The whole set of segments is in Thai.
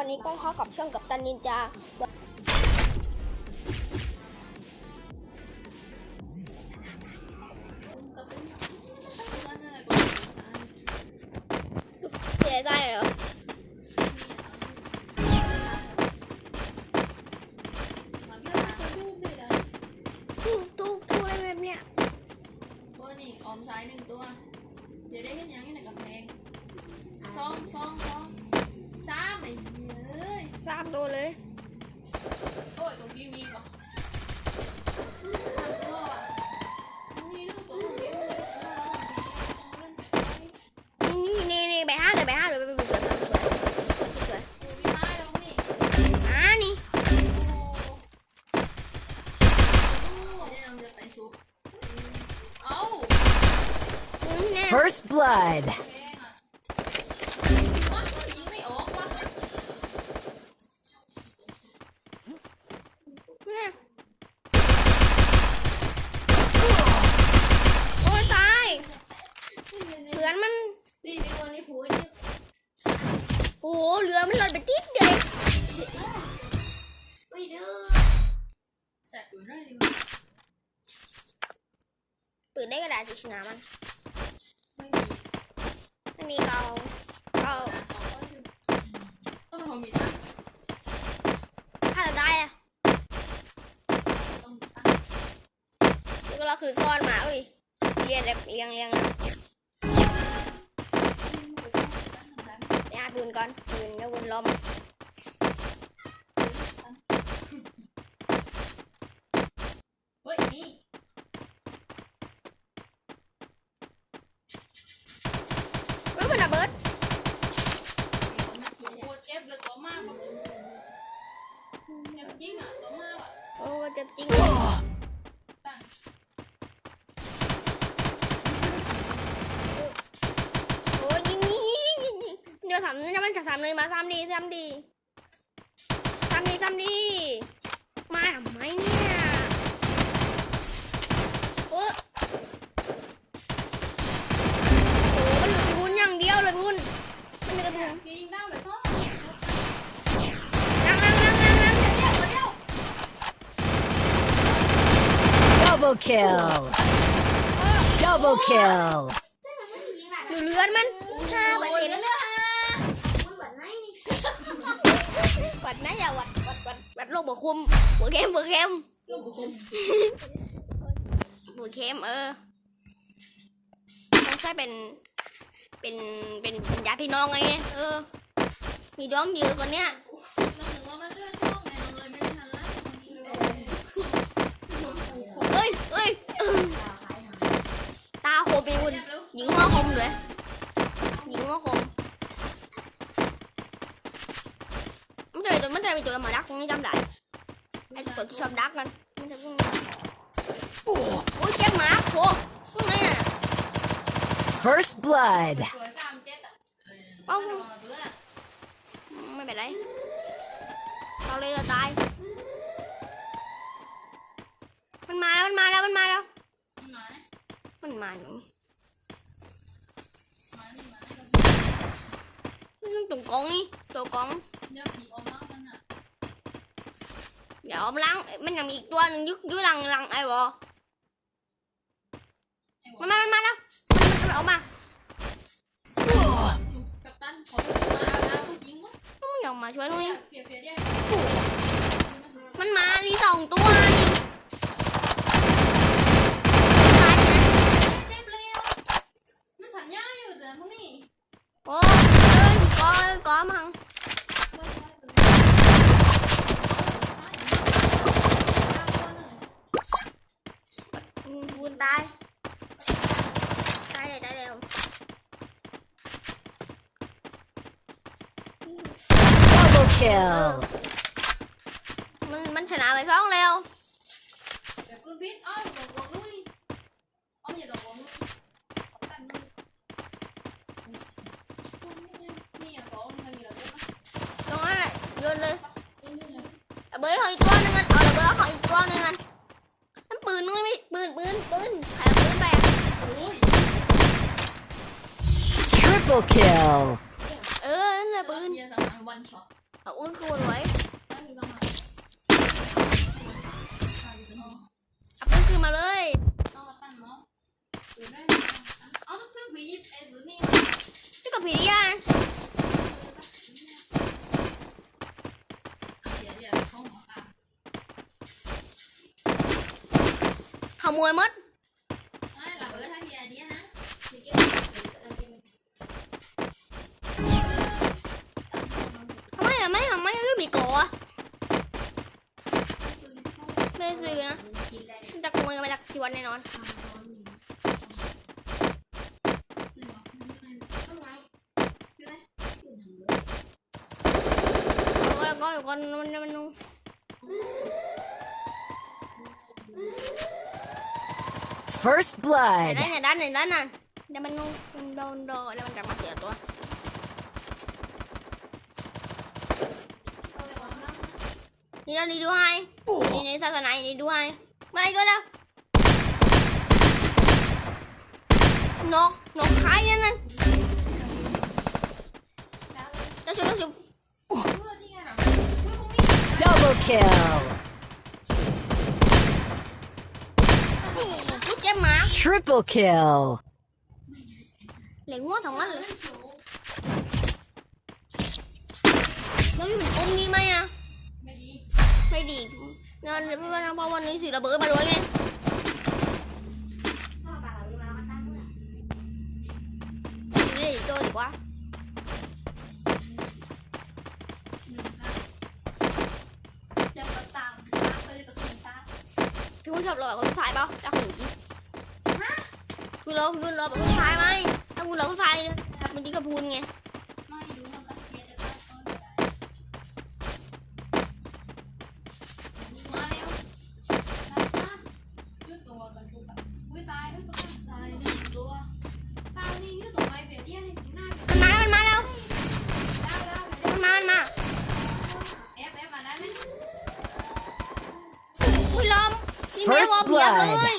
วันนี้ก็เข้ากับช่องกับตันนินจา เสียได้เหรอทุกทุกทุกอะไรแบบเนี้ยตัวนี่ออมซ้ายหนึ่งตัว เดี๋ยวได้เห็นยังอยู่ในกำแพงสองสองสอง สามไอ้เหี้ยเอ้ยสามตัวเลยโอ้ยตรงนี้มีปะสามตัวมีลูกตัวของพี่มันจะใช้ว่าเรามีต้องเล่นไปนี่นี่นี่ไปห้าเดี๋ยวไปห้าเดี๋ยวไปไปสวยไปสวยสวยตัวพี่ไม้แล้วนี่อ่านี่โอ้โหเดี๋ยวเราจะไปชุบเอ้านี่แน่ First blood. แพงอะวะยิงไม่ออกวะ เนี่ยโอ้ยตายเพื่อนมัน นี่นี่วันนี้ผัวนี่ โอ้โหเรือมันลอยไปติดเดียวไม่เด้อแสบตัวได้เลยปืนได้กระดาษทิชนามันไม่มีไม่มีเกาเกาต้องทำมีตั้งถ้าเราได้อะต้องตั้งแล้วเราคือซ่อนหมาเลยเรียนแบบเรียงเรียง ก่อนปืนแล้ววนล้อมเฮ้ยนี่เฮ้ยมันระเบิดมีคนมาเทียโคตรเจ็บเลยตัวมากแบบเจ็บจริงอะตัวมากอะ โอ้เจ็บจริงตั้ง โอ้ยิงยิงยิงยิงยิง เดี๋ยวทำนี่มันจะทำเลยมาซ้ำดีซ้ำดีซ้ำดีซ้ำดี มาทำไมเนี่ยโอ้โหมันเหลือพี่บุญอย่างเดียวเลยพี่บุญมันเหลือพี่บุญยิงตั้งไปซ้อมนั่งนั่งนั่งนั่งนั่งเดี๋ยวเดี๋ยว Double kill. Double kill. อยู่เรือนมันห้าเปอร์โอ้ยเซ็นต์เลือดฮะ วัดนะอย่าวัดวัดวัดวัดโลกบวกคุมบวกเข้มบวกเข้มลูกบุคคลบวกเข้มเออมันใช่เป็น เป็นเป็นเป็นญาติพี่น้องไงเออมีดวงเดียวคนเนี้ย จะวิ่งโอ้ยเจ็บหมาโหพวกนี้อะ First blood. สวยตามเจ็ดอะเออระวังระเบิดอะไม่ เป็นไรเราเลยจะตายมันมาแล้วมันมาแล้วมันมาแล้วมาเนี่ยมันมาอยู่มาเนี่ยมาเนี่ยนี่ตรงกองนี่ตัวกองเดี๋ยวผีออกมามันอะเดี๋ยวเอามาล้างมันยังมีอีกตัวหนึ่งยึกยึกหลังหลังไอ้บอไอ้หัวมันมามันมาแล้วมันมันมันออกมากับตันขอตัวมาเอาน้ำต้องยิงวะไม่ยอมมาช่วยหน่อยเพียเพียเดียวมันมานี่สองตัวนี่ตายนะเจ็บเลยอะมันผันย่าอยู่แต่พวกนี้ โอ้ยเอ้ยมีก้อยก้อยมัง อืมบุญตายตายเลยตายเลย Double kill. มันมันชนะไปสองแล้ว แบบคุณพิษอ้อยตัวกวงนุ้ยอ้อมอย่าตัวกวงนุ้ยตันนุ้ยนี่อะกองนี่มีเราเจ็บไหม ตรงนั้นแหละโยนเลยเอาเบอร์ของอีกตัวหนึงกันเอาระเบิดของอีกตัวหนึงกันนั่นปืนนุ้ยไม่ปืนปืนปืนใครเอาปืนไปอะ โอ้ย Triple kill. เออนั่นแหละปืนเกียร์สามวันช็อตเอาอุ้ยคือไว้ได้มีบ้างไหมใช่เป็นห้องเอาปืนคืนมาเลยต้องมาตั้งเนาะหรือได้ไหม ซื้อนะมันจะขโมยกันมาจากที่วัดแน่นอนแล้วก็แล้วก็มันมันมันนู่น First ไหน blood. ด้านไหนด้านไหนด้านนั้นเดี๋ยวมันนู่นมันโดนโดนแล้วมันจะมาเสียตัวนี่เราดีดูให้ นี่ในศาสนานี่ดูให้มาอีกแล้วนกนกใครนั่นน่ะเจ้าชุบเจ้าชุบ Double kill. กูเจ็บหมา Triple kill. เหล็กงัวทั้งวันเลยเราอยู่เป็นอมงี้ไหมอะไม่ดี ไม่ดีงานเพราะว่าเพราะวันนี้สิระเบิดมาด้วยไงนี่โซ่ดีกว่าหนึ่งซ่าเดี๋ยวก็สามซ่าไปเลยก็สี่ซ่าพี่คุณชอบรอแบบคนสุดท้ายเปล่าจะหุ่นจริงคุณรอคุณรอแบบคนสุดท้ายไหมถ้าคุณรอคนสุดท้ายมันดีกับพูนไง ยบ blood เลย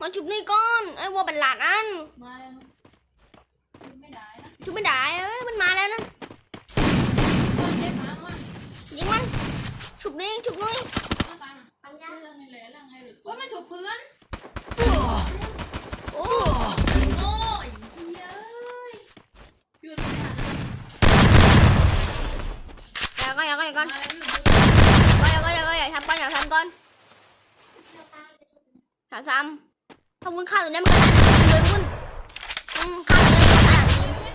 มาชุบนี่ก้อนไอ้วอเป็นหลานอันมาแล้วยืดไม่ได้นะชุบไม่ได้เอ้ยมันมาแล้วนะคนเด็กมาว่ายิงมันชุบนี่ชุบนี่เมื่อตายน่ะปัญญาเรื่องนี่แหละเรื่องไงหรือว่ามันฉุบเพื่อน โอ้ โอ้ยเฮ้ยยืดไม่ได้ อย่าก็อย่าก็อย่าก่อน มาแล้วยืด ก็อย่าก็อย่าก็อย่าทำก่อนอย่าทำก่อนอย่าทำถ้าวุ้น ฆ่าตัวนี้มันก็ได้เลยวุ้นอืมฆ่าเลยฆ่าเลย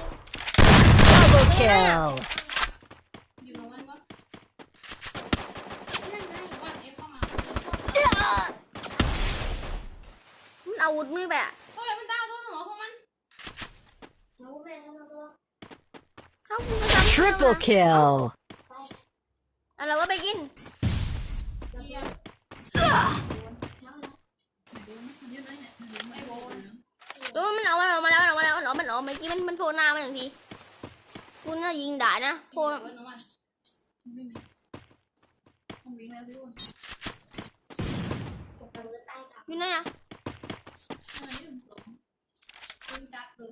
Double kill. อยู่ตรงนั้นก็วันเอฟเข้ามามันเอาอาวุธมือแบบเฮ้ยมันดาวตัวหัวของมันเขาคุณก็ทำ Triple kill. เอาเราก็ไปกิน เอามันเอาเมื่อกี้มันมันโผล่หน้ามาหนึ่งที คุณน่ายิงด่านะโผล่เว้ยน้องมันไม่มีต้องวิ่งแล้วพี่อ้วนตกตะเบิดใต้จับอยู่ไหนอะมันยืดหลงยืดจับเลย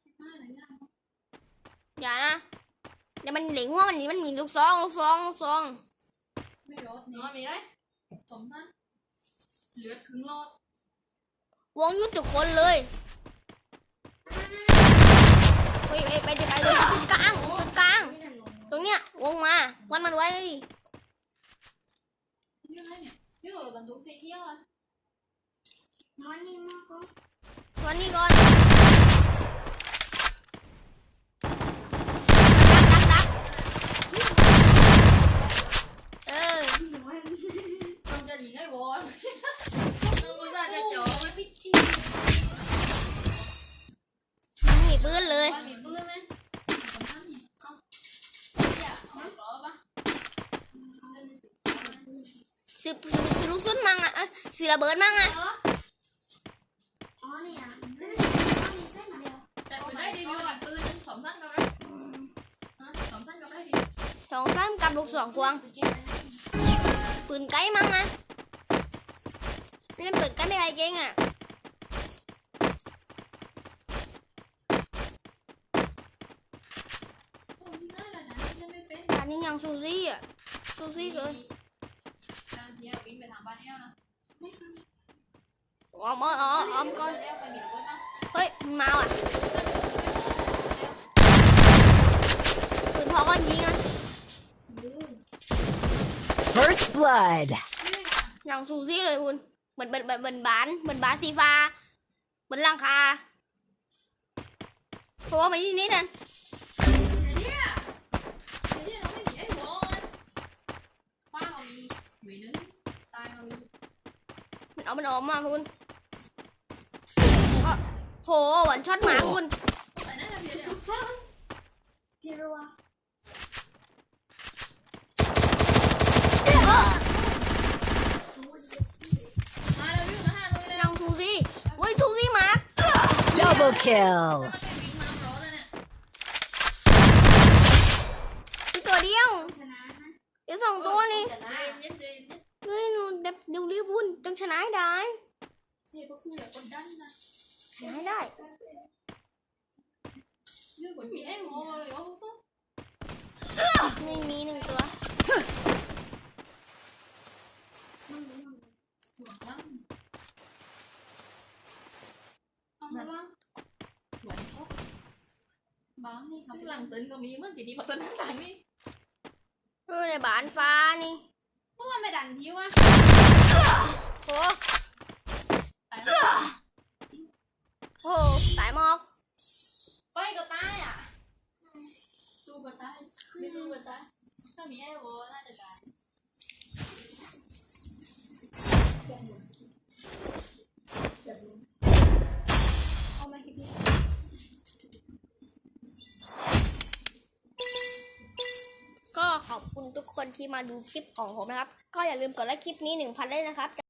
ชิบหายเลยย่าอย่านะเดี๋ยวมันเหล็งหัวมันนี่มันมีลูกซองลูกซองลูกซองไม่รอดนี่มีไรสองท่านเหลือครึ่งรอด วงยุดทุกคนเลยไปไปไปไปเลยจุดกลางจุดกลาง ตรงเนี้ยวงมาวันมันไว้ยืดไรเนี่ยยืดบรรทุกสีเขียวอะวันนี้ก่อนดักดักดักเออ ต้องจะหนีได้บอลต้องก็จะจ่อมันพิธี มีปืนเลย ว่ามีปืนไหมสองท่านนี่เอ้าอย่าเอาหรอปะ สิบสิบสิบลูกซุนมั่งอะ เอ้ยสิระเบิดมั่งอะเออแต่ปืนได้ดีวิวกันปืนหนึ่งสอ làm như nhằng sushi à Sushi rồi Ôm ôm ôm ôm con Ê màu à Mình thọ con gì anh First blood. Nhằng sushi rồi luôn mình mình mình mình bán mình bán sifa mình lăng kha. Thôi mình đi nít anh. ป้าเรามีหวีนึงตายเรามีมันเอามันออกมาคุณก็โหหวานช็อตหมาคุณไปนั่นเดี๋ยเดี๋ยวเจรัวมาเร็วยืนมาห้าเลยเร็วยังซูซี่เฮ้ยซูซี่หมา Double kill. อีกตัวเดียวเดี๋ยวส องตัวนี่เย็นเย็นเย็นเย็นเฮ้ยหนูเดี๋ยวเดี๋ยวรีบวุ่นต้องชนะให้ได้เสียพวกสู้อย่ากดดันนะชนะให้ได้ยืดกดมีไอ้โม่เลยวะพวกสู้นี่มีหนึ่งตัวหัวลังเอามาลังหัวชก เมื่อกี้นี้พอตอนนั้นหลังนี่เออในบ้านฟ้านี่พวกมันไม่ดันพิวอะโหตายแล้วโหสายหมอกไปก็ตายอะสู้ก็ตายไม่สู้ก็ตายถ้ามีไอ้โม่น่าจะตาย อบคุณทุกคนที่มาดูคลิปของผมนะครับ ก็อย่าลืมกดไลค์คลิปนี้หนึ่งพันเลยนะครับ